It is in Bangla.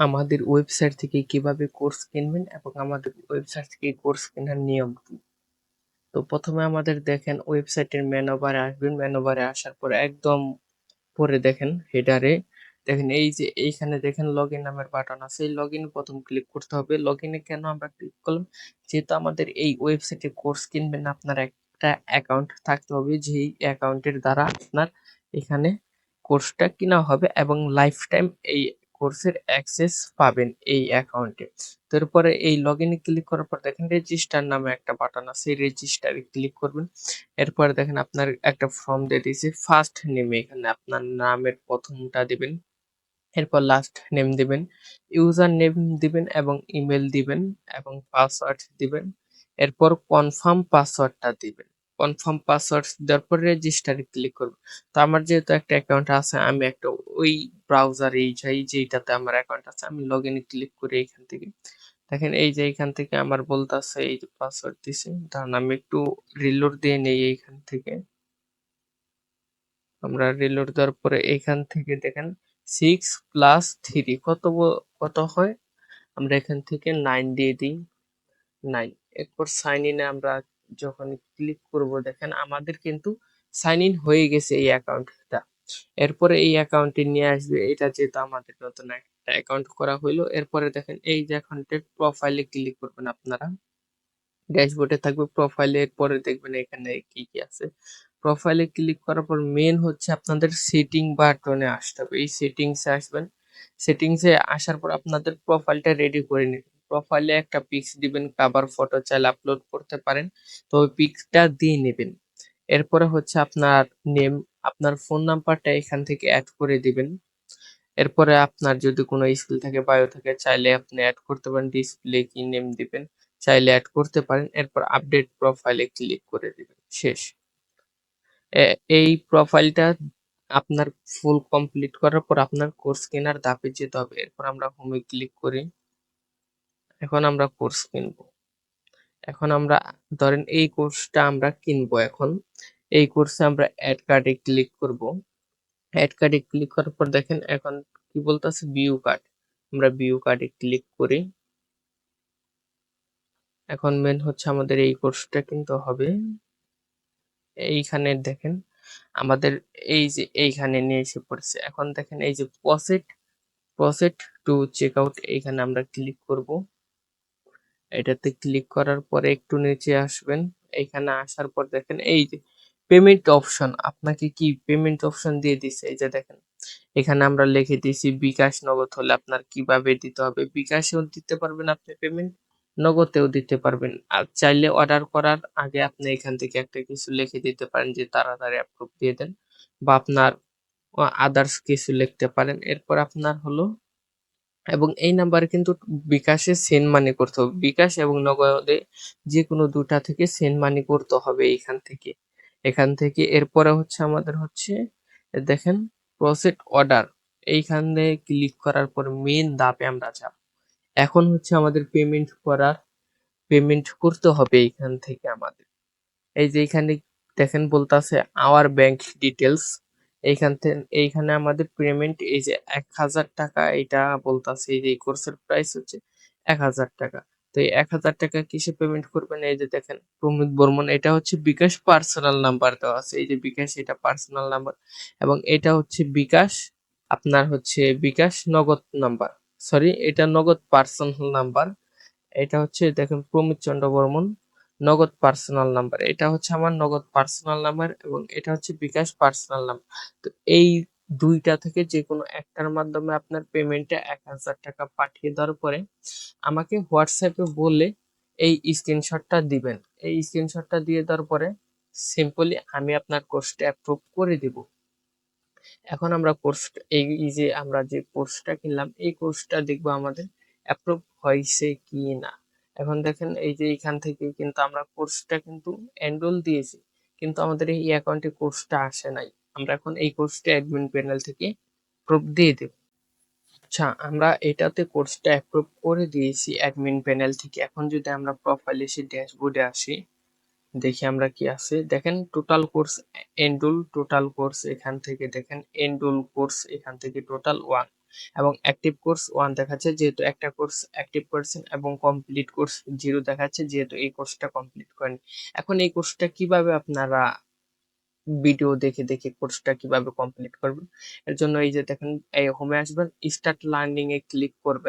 আমাদের ওয়েবসাইট থেকে কীভাবে কোর্স কিনবেন এবং আমাদের ওয়েবসাইট থেকে কোর্স কেনার নিয়ম কি? তো প্রথমে আমাদের দেখেন ওয়েবসাইটের বারে আসবেন। বারে আসার পর একদম পরে দেখেন হেডারে দেখেন এই যে এইখানে দেখেন লগ ইন নামের বাটন আছে। এই লগ ইন প্রথম ক্লিক করতে হবে। লগ ইনে কেন আমরা ক্লিক করলাম? যেহেতু আমাদের এই ওয়েবসাইটে কোর্স কিনবেন, আপনার একটা অ্যাকাউন্ট থাকতে হবে, যেই অ্যাকাউন্টের দ্বারা আপনার এখানে কোর্সটা কিনা হবে এবং লাইফ টাইম এই কোর্সের অ্যাক্সেস পাবেন এই অ্যাকাউন্টে। তারপরে এই লগ ইনে ক্লিক করার পর দেখেন রেজিস্টার নামে একটা বাটন আছে রেজিস্টারে ক্লিক করবেন। এরপরে দেখেন আপনার একটা ফর্ম দিয়ে দিয়েছে ফার্স্ট নেমে এখানে আপনার নামের প্রথমটা দিবেন, এরপর লাস্ট নেম দিবেন ইউজার নেম দিবেন এবং ইমেল দিবেন এবং পাসওয়ার্ড দিবেন, এরপর কনফার্ম পাসওয়ার্ডটা দিবেন। কনফার্ম পাসওয়ার্ড দেওয়ার পর রেজিস্টারে ক্লিক করব। তো আমার যেহেতু একটা অ্যাকাউন্ট আছে, আমি একটা ওই ব্রাউজার এই যাই যেটাতে আমার অ্যাকাউন্ট আছে, আমি লগ ইনে ক্লিক করি এখান থেকে। দেখেন এই যে এখান থেকে আমার বলতেছে, এই যে পাসওয়ার্ড দিছে। দাঁড়ান আমি একটু রিলোড দিয়ে নেই এইখান থেকে। আমরা রিলোড দেওয়ার পরে এখান থেকে দেখেন সিক্স প্লাস থ্রি কত কত হয়? আমরা এখান থেকে নাইন দিয়ে দিই। নাইন এরপর সাইন ইনে আমরা যখন ক্লিক করব, দেখেন আমাদের কিন্তু সাইন ইন হয়ে গেছে এই অ্যাকাউন্টটা এরপরে এই অ্যাকাউন্টে নিয়ে আসবে, এটা যেহেতু আমাদের নতুন একটা অ্যাকাউন্ট করা হইল, এরপরে দেখেন এই যে অ্যাকাউন্টের প্রোফাইলে ক্লিক করবেন আপনারা। ড্যাশবোর্ডে থাকবে প্রোফাইলে এরপরে দেখবেন এখানে কি কি আছে। প্রোফাইলে ক্লিক করার পর মেন হচ্ছে আপনাদের সেটিং বাটনে আসতে হবে। এই সেটিংসে আসবেন। সেটিংসে আসার পর আপনাদের প্রোফাইলটা রেডি করে নেবেন। প্রোফাইলে একটা পিক্স দিবেন কাভার ফটো চাইলে আপলোড করতে পারেন। তো ওই পিক্সটা দিয়ে নেবেন। এরপরে হচ্ছে আপনার নেম আপনার ফোন নাম্বারটা এখান থেকে অ্যাড করে দিবেন। এরপরে আপনার যদি কোনো স্কিল থাকে বায়ো থাকে, চাইলে আপনি অ্যাড করতে পারেন ডিসপ্লে কি নেম দিবেন, চাইলে অ্যাড করতে পারেন। এরপর আপডেট প্রোফাইলে ক্লিক করে দিবেন, শেষ। এই প্রোফাইলটা আপনার ফুল কমপ্লিট করার পর আপনার কোর্স কেনার ধাপে যেতে হবে। এরপর আমরা হোমে ক্লিক করি। এখন আমরা কোর্স কিনবো। এখন আমরা, ধরেন এই কোর্সটা আমরা কিনবো এখন। এই কোর্সে আমরা অ্যাড কার্ডে ক্লিক করব। অ্যাড কার্ডে ক্লিক করার পর দেখেন এখন কি বলতেছে? ভিউ কার্ড আমরা ভিউ কার্ডে ক্লিক করি। এখন মেন হচ্ছে আমাদের এই কোর্সটা কিন্তু হবে। এইখানে দেখেন আমাদের এই যে এইখানে নিয়ে এসে পড়েছে। এখন দেখেন এই যে proceed proceed to check out এইখানে আমরা ক্লিক করব। এটাতে ক্লিক করার পরে একটু নিচে আসবেন। এখানে আসার পর দেখেন, এই যে পেমেন্ট অপশন আপনাকে কি পেমেন্ট অপশন দিয়ে দিছে? এই যে দেখেন, এখানে আমরা লিখে দিয়েছি বিকাশ নগদ হলে আপনার কীভাবে দিতে হবে? বিকাশেও দিতে পারবেন আপনি পেমেন্ট নগদেও দিতে পারবেন। আর চাইলে অর্ডার করার আগে আপনি এখান থেকে একটা কিছু লিখে দিতে পারেন যে তাড়াতাড়ি অ্যাপ্রুভ দিয়ে দেন বা আপনার আদার্স কিছু লিখতে পারেন। এরপর আপনার হলো এবং এই নাম্বারে কিন্তু বিকাশে সেন্ড মানি করতে হবে। বিকাশ এবং নগদে যে কোনো দুটা থেকে সেন্ড মানি করতে হবে এইখান থেকে। এখান থেকে এরপরে হচ্ছে আমাদের হচ্ছে, দেখেন প্রসেট অর্ডার এইখান এইখানে ক্লিক করার পর মেন দাপে আমরা যাব। এখন হচ্ছে আমাদের পেমেন্ট করার পেমেন্ট করতে হবে এইখান থেকে আমাদের। এই যে এইখানে দেখেন বলতাছে আওয়ার ব্যাংক ডিটেলস এইখান থেকে এইখানে আমাদের পেমেন্ট এই যে এক হাজার টাকা এটা বলতাছে, এই যে এই কোর্সের প্রাইস হচ্ছে এক হাজার টাকা। তো এই এক হাজার টাকা কিসে পেমেন্ট করবেন? এই যে দেখেন প্রমিত বর্মন, এটা হচ্ছে বিকাশ পার্সোনাল নাম্বার দেওয়া আছে। এই যে বিকাশ, এটা পার্সোনাল নাম্বার এবং এটা হচ্ছে বিকাশ, আপনার হচ্ছে বিকাশ নগদ নাম্বার সরি এটা নগদ পার্সোনাল নাম্বার এটা হচ্ছে, দেখেন প্রমিত চন্দ্র বর্মন নগদ পার্সোনাল নাম্বার এটা হচ্ছে আমার নগদ পার্সোনাল নাম্বার এবং এটা হচ্ছে বিকাশ পার্সোনাল নাম্বার তো এই দুইটা থেকে যে কোনো একটার মাধ্যমে আপনার পেমেন্টটা এক হাজার টাকা পাঠিয়ে দেওয়ার পরে আমাকে হোয়াটসঅ্যাপে বলে এই স্ক্রিনশটটা দিবেন। এই স্ক্রিনশটটা দিয়ে দেওয়ার পরে সিম্পলি আমি আপনার কোর্সটা অ্যাপ্রুভ করে দিব। এখন আমরা কোর্স এই যে আমরা যে কোর্সটা কিনলাম, এই কোর্সটা দেখব আমাদের অ্যাপ্রুভ হয়েছে কি না এখন দেখেন এই যে এখান থেকে কিন্তু আমরা কোর্সটা কিন্তু এনরোল দিয়েছি, কিন্তু আমাদের এই অ্যাকাউন্টে কোর্সটা আসে নাই। আমরা এখন এই কোর্সটা অ্যাডমিন প্যানেল থেকে প্রুফ দিয়ে দেব। আচ্ছা আমরা এটাতে কোর্সটা অ্যাপ্রুভ করে দিয়েছি অ্যাডমিন প্যানেল থেকে। এখন যদি আমরা প্রোফাইলে এসে ড্যাশবোর্ডে আসি, দেখি আমরা কি আছে। দেখেন টোটাল কোর্স এন্ডুল টোটাল কোর্স এখান থেকে, দেখেন এন্ডুল কোর্স এখান থেকে টোটাল ওয়ান এবং অ্যাক্টিভ কোর্স ওয়ান দেখাচ্ছে, যেহেতু একটা কোর্স অ্যাক্টিভ করেছেন এবং কমপ্লিট কোর্স জিরো দেখাচ্ছে, যেহেতু এই কোর্সটা কমপ্লিট করেন। এখন এই কোর্সটা কীভাবে আপনারা ভিডিও দেখে দেখে কোর্সটা কীভাবে কমপ্লিট করবেন? এর জন্য এই যে দেখেন, এই হোমে আসবেন স্টার্ট লার্নিং এ ক্লিক করবেন।